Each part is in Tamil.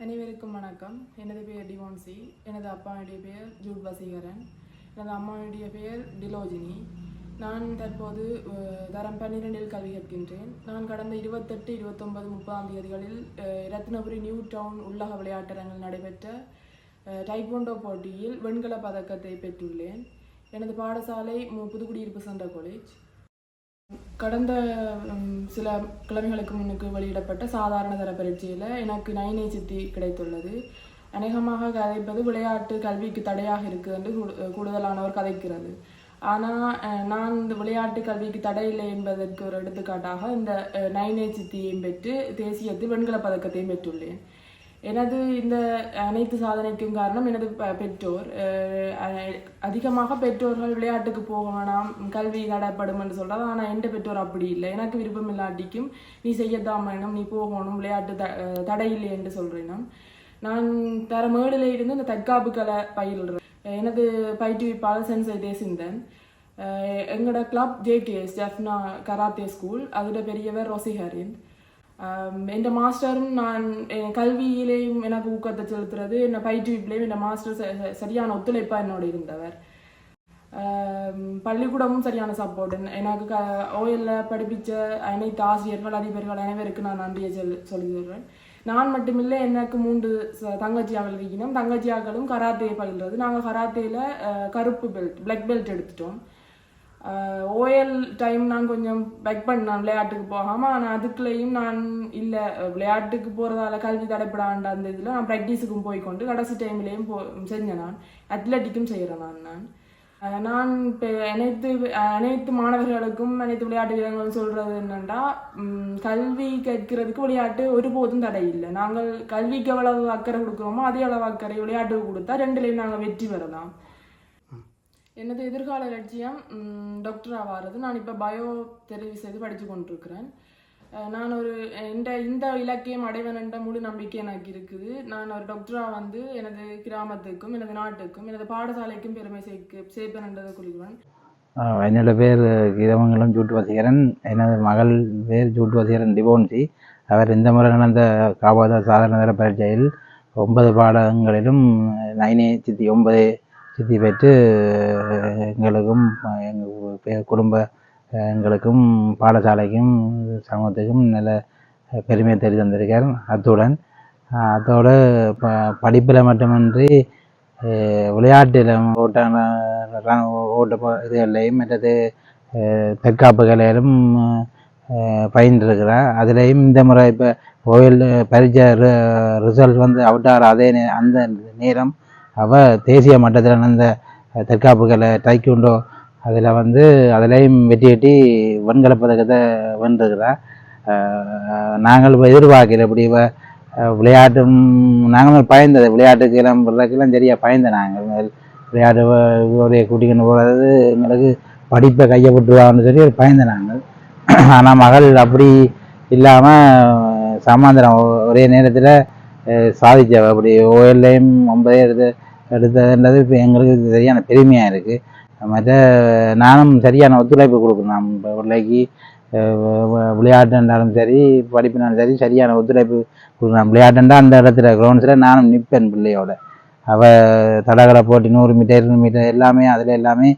அனைவருக்கும் வணக்கம். எனது பெயர் டிவோன்சி. எனது அப்பாவுடைய பெயர் ஜூட் வசீகரன் எனது அம்மாவுடைய பெயர் டிலோஜினி. நான் தற்போது தரம் பன்னிரெண்டில் கல்வி கற்கின்றேன். நான் கடந்த இருபத்தெட்டு இருபத்தொன்பது முப்பதாம் தேதிகளில் ரத்னபுரி நியூ டவுன் உள்ளக விளையாட்டரங்கில் நடைபெற்ற அஹ், போட்டியில் வெண்கல பதக்கத்தை பெற்றுள்ளேன். எனது பாடசாலை மு- புதுக்குடியிருப்பு சென்ற காலேஜ் கடந்த சில கிழமைகளுக்கு முன்னுக்கு வெளியிடப்பட்ட சாதாரண தர பரீட்சையில் எனக்கு நைனை சித்தி கிடைத்துள்ளது. அநேகமாக கதைப்பது விளையாட்டு கல்விக்கு தடையாக இருக்குது என்று கூடுதலானவர் கதைக்கிறது. ஆனால் நான் இந்த விளையாட்டு கல்விக்கு தடை இல்லை என்பதற்கு ஒரு எடுத்துக்காட்டாக இந்த நைனை சித்தியையும் பெற்று தேசியத்தில் வெண்கல பதக்கத்தையும் பெற்றுள்ளேன். எனது இந்த அனைத்து சாதனைக்கும் காரணம் எனது பெற்றோர். அஹ் அதிகமாக பெற்றோர்கள் விளையாட்டுக்கு போக வேணாம் கல்வி தடைப்படும் என்று சொல்றது ஆனால் எந்த பெற்றோர் அப்படி இல்லை. எனக்கு விருப்பம் இல்லாட்டிக்கும் நீ செய்யத்தான் வேணும் நீ போகணும் விளையாட்டு த அஹ் தடை இல்லை என்று சொல்றேன் நான். தர மேடில் இருந்து இந்த தற்காப்பு கலை பயில்றேன். எனது பயிற்றுவிப்பாளர் சென்சை தேசிந்தன். அஹ் எங்களோட club JDS Jaffna karate school. அதோட பெரியவர் ரோசி ஹரிந்த் என் மாஸ்டரும் நான் என் கல்வியிலேயும் எனக்கு ஊக்கத்தை செலுத்துறது என்ன பயிற்றுவிப்பிலையும் என் மாஸ்டர் ச- சரியான ஒத்துழைப்பாக என்னோட இருந்தவர். பள்ளிக்கூடமும் சரியான சப்போர்ட் எனக்கு க ஓஎல்ல படிப்பிச்ச அனைத்து ஆசிரியர்கள் அதிபர்கள் அனைவருக்கு நான் நன்றியை சொல் சொல்லி தருவேன். நான் மட்டுமில்லை எனக்கு மூன்று ச- தங்கச்சியாக்கள் இருக்கணும் தங்கச்சியாக்களும் கராத்தே பயில்றது நாங்கள் கராத்தேயில் கருப்பு பெல்ட் பிளாக் பெல்ட் எடுத்துட்டோம். ஓஎல் டைம் நான் கொஞ்சம் பேக் பண்ணேன் விளையாட்டுக்கு போகாமல் ஆனால் அதுக்குள்ளேயும் நான் இல்லை விளையாட்டுக்கு போகிறதால கல்வி தடைப்படாண்ட அந்த இதில் நான் ப்ராக்டிஸுக்கும் போய் கொண்டு கடைசி டைம்லேயும் போ செஞ்சேன் நான். அத்லட்டிக்கும் செய்கிறேன் நான் நான். நான் இப்போ அனைத்து அனைத்து மாணவர்களுக்கும் அனைத்து விளையாட்டு வீரர்களும் சொல்கிறது என்னென்னா கல்வி கற்கிறதுக்கு விளையாட்டு ஒருபோதும் தடை இல்லை. நாங்கள் கல்விக்கு எவ்வளவு அக்கறை கொடுக்குறோமோ அதே அளவு அக்கறை விளையாட்டுக்கு கொடுத்தா ரெண்டுலேயும் நாங்கள் வெற்றி பெறலாம். எனது எதிர்கால லட்சியம் ம், டாக்டர் ஆவாரது. நான் இப்போ பயோ தெரிவு செய்து படித்து கொண்டிருக்கிறேன். நான் ஒரு இந்த இந்த இலக்கியம் அடைவேன் முழு நம்பிக்கை எனக்கு இருக்குது. நான் ஒரு டாக்டராக வந்து எனது கிராமத்துக்கும் எனது நாட்டுக்கும் எனது பாடசாலைக்கும் பெருமை சேர்க்க சேர்ப்பேன் குறிக்கிறேன் என்னோட பேர் கீதமங்கலம் ஜூட்டு வசீகரன் எனது மகள் பேர் ஜூட்டு வசீகரன் டிவோன்சி அவர் இந்த முறை நடந்த காபாத சாதாரண பரீட்சையில் ஒன்பது பாடங்களிலும் நைனே சித்தி ஒன்பது சித்தி பெற்று எங்களுக்கும் எங்கள் குடும்ப எங்களுக்கும் பாடசாலைக்கும் சமூகத்துக்கும் நல்ல பெருமையை தெரி தந்திருக்கார் அத்துடன் அதோடு ப படிப்பில் மட்டுமின்றி விளையாட்டில் ஓட்ட ஓட்ட ப- இதுகள்லையும் மற்றது தற்காப்பு கலையிலும் பயின்றிருக்கிறார். அதுலேயும் இந்த முறை இப்போ கோயில் பரீட்சை ரிசல்ட் வந்து அவுட் ஆகிற அதே அந்த நேரம் அவள் தேசிய மட்டத்தில் நடந்த தற்காப்பு கலை டைக்குண்டோ அதில் வந்து அதிலையும் வெட்டி வெட்டி வெண்கலப் பதக்கத்தை வென்றிருக்கிறார் நாங்கள் இப்போ எதிர்பார்க்கல இப்படி விளையாட்டும் நாங்களும் பயந்தது. விளையாட்டுக்கு எல்லாம் பிறக்கெல்லாம் சரியாக பயந்த நாங்கள். விளையாட்டு இவருடைய கூட்டிக்கொண்டு போகிறது எங்களுக்கு படிப்பை கையை விட்டுருவாங்கன்னு சொல்லி பயந்த நாங்கள். ஆனால் மகள் அப்படி இல்லாமல் சமாந்திரம் ஒரே நேரத்தில் சாதிச்சவ அப்படி ஓஎல்லையும் ஒன்பதே எடுத்து எடுத்ததுன்றது இப்போ எங்களுக்கு சரியான பெருமையாக இருக்குது மற்ற நானும் சரியான ஒத்துழைப்பு கொடுக்கணும். இப்போ பிள்ளைக்கு விளையாட்டுன்றாலும் சரி படிப்புனாலும் சரி சரியான ஒத்துழைப்பு கொடுக்கணும். விளையாட்டுன்றா அந்த இடத்துல கிரவுண்ட்ஸில் நானும் நிற்பேன் பிள்ளையோட. அவள் தடகள போட்டி நூறு மீட்டர் இருநூறு மீட்டர் எல்லாமே அதில் எல்லாமே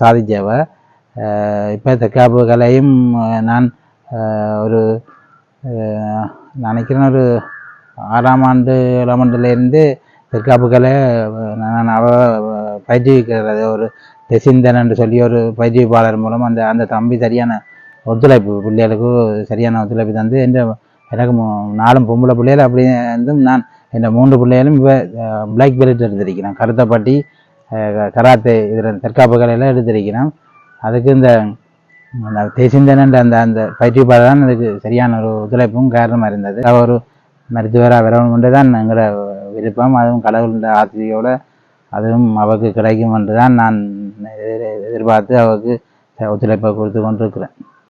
சாதிச்சவ. இப்போ தற்காப்பு கலையும் நான் ஒரு நினைக்கிறேன் ஒரு ஆறாம் ஆண்டு ஏழாம் ஆண்டுலேருந்து தற்காப்புகளை நான் அவ பயிற்றுவிக்கிறது. ஒரு தெசிந்தன் என்று சொல்லி ஒரு பயிற்றுவிப்பாளர் மூலம் அந்த அந்த தம்பி சரியான ஒத்துழைப்பு பிள்ளைகளுக்கு சரியான ஒத்துழைப்பு தந்து என்ற எனக்கு நாலும் பொம்பளை பிள்ளைகள் அப்படி இருந்தும் நான் என் மூன்று பிள்ளைகளும் இப்போ பிளாக் பெல்ட் எடுத்திருக்கிறேன். கருத்தப்பட்டி கராத்தே இதில் தற்காப்பு கலையில் எடுத்திருக்கிறேன். அதுக்கு இந்த தேசிந்தன் என்ற அந்த அந்த பயிற்றுவிப்பாளர் தான் அதுக்கு சரியான ஒரு ஒத்துழைப்பும் காரணமாக இருந்தது. அவர் ஒரு மருத்துவராக வரணுமென்று தான் எங்களோட விருப்பம். அதுவும் கடவுளுடைய ஆசிரியோடு அதுவும் அவருக்கு கிடைக்கும் என்று தான் நான் எதிர்- எதிர்பார்த்து அவருக்கு ஒத்துழைப்பை கொடுத்து கொண்டிருக்கிறேன்.